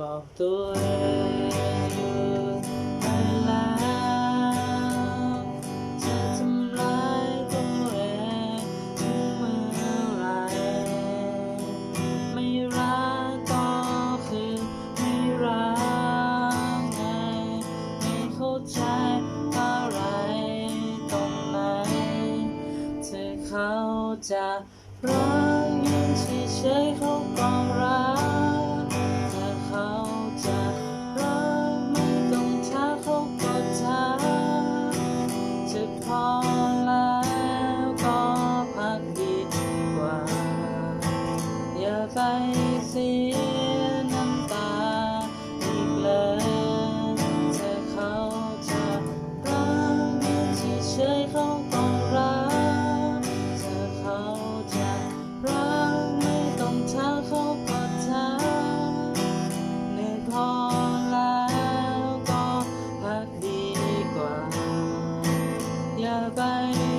บอกตัวเองไปแล้วจะทำร้ายตัวเองถึงเมื่อไรไม่รักก็คือไม่รักไงไม่เข้าใจอะไรตรงไหนเธอเขาจะรัก เสียน้ำตาอีกเลยเธอเขาจะรักที่เฉยเขาต้องรักเธอเขาจะรักไม่ต้องเธอเขาก็อเหนื่อพอแล้วก็พักดีกว่า อย่าไป